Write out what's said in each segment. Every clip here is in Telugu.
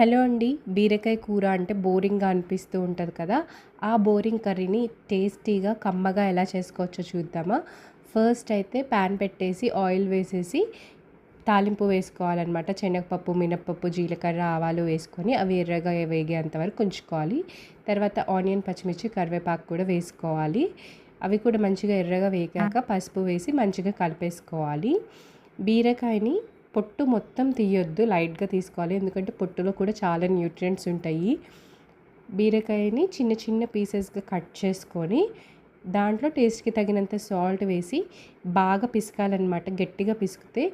హలో అండి బీరకాయ కూర అంటే బోరింగ్గా అనిపిస్తూ ఉంటుంది కదా. ఆ బోరింగ్ కర్రీని టేస్టీగా కమ్మగా ఎలా చేసుకోవచ్చో చూద్దామా. ఫస్ట్ అయితే ప్యాన్ పెట్టేసి ఆయిల్ వేసేసి తాలింపు వేసుకోవాలన్నమాట. శనగపప్పు మినప్పప్పు జీలకర్ర ఆవాలు వేసుకొని అవి ఎర్రగా వేగేంత వరకు ఉంచుకోవాలి. తర్వాత ఆనియన్ పచ్చిమిర్చి కరివేపాకు కూడా వేసుకోవాలి. అవి కూడా మంచిగా ఎర్రగా వేగాక పసుపు వేసి మంచిగా కలిపేసుకోవాలి. బీరకాయని పొట్టు మొత్తం తీయొద్దు లైట్గా తీసుకోవాలి. ఎందుకంటే పొట్టులో కూడా చాలా న్యూట్రియంట్స్ ఉంటాయి. బీరకాయని చిన్న చిన్న పీసెస్గా కట్ చేసుకొని దాంట్లో టేస్ట్కి తగినంత సాల్ట్ వేసి బాగా పిసకాలన్నమాట. గట్టిగా పిసికితే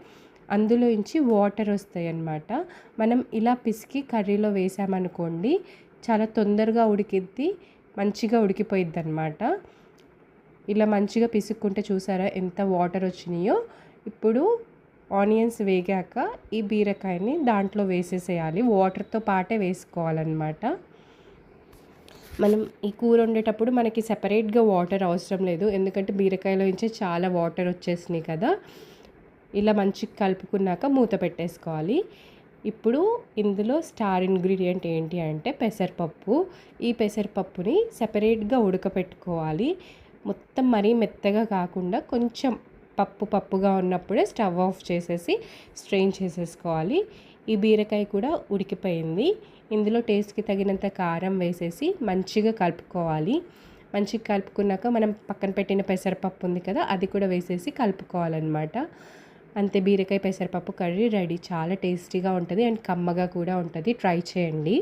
అందులో నుంచి వాటర్ వస్తాయి అన్నమాట మనం ఇలా పిసికి కర్రీలో వేసామనుకోండి చాలా తొందరగా ఉడికిద్ది మంచిగా ఉడికిపోయిద్ది అనమాట ఇలా మంచిగా పిసుక్కుంటే చూసారా ఎంత వాటర్ వచ్చినాయో. ఇప్పుడు ఆనియన్స్ వేగాక ఈ బీరకాయని దాంట్లో వేసేసేయాలి. వాటర్తో పాటే వేసుకోవాలన్నమాట. మనం ఈ కూర వండేటప్పుడు మనకి సెపరేట్గా వాటర్ అవసరం లేదు. ఎందుకంటే బీరకాయలో నుంచి చాలా వాటర్ వచ్చేసినాయి కదా. ఇలా మంచిగా కలుపుకున్నాక మూత పెట్టేసుకోవాలి. ఇప్పుడు ఇందులో స్టార్ ఇంగ్రీడియంట్ ఏంటి అంటే పెసరపప్పు. ఈ పెసరపప్పుని సెపరేట్గా ఉడకపెట్టుకోవాలి. మొత్తం మరీ మెత్తగా కాకుండా కొంచెం పప్పు పప్పుగా ఉన్నప్పుడే స్టవ్ ఆఫ్ చేసేసి స్ట్రెయిన్ చేసేసుకోవాలి. ఈ బీరకాయ కూడా ఉడికిపోయింది. ఇందులో టేస్ట్కి తగినంత కారం వేసేసి మంచిగా కలుపుకోవాలి. మంచిగా కలుపుకున్నాక మనం పక్కన పెట్టిన పెసరపప్పు ఉంది కదా అది కూడా వేసేసి కలుపుకోవాలన్నమాట. అంతే బీరకాయ పెసరపప్పు కర్రీ రెడీ. చాలా టేస్టీగా ఉంటుంది అండ్ కమ్మగా కూడా ఉంటుంది. ట్రై చేయండి.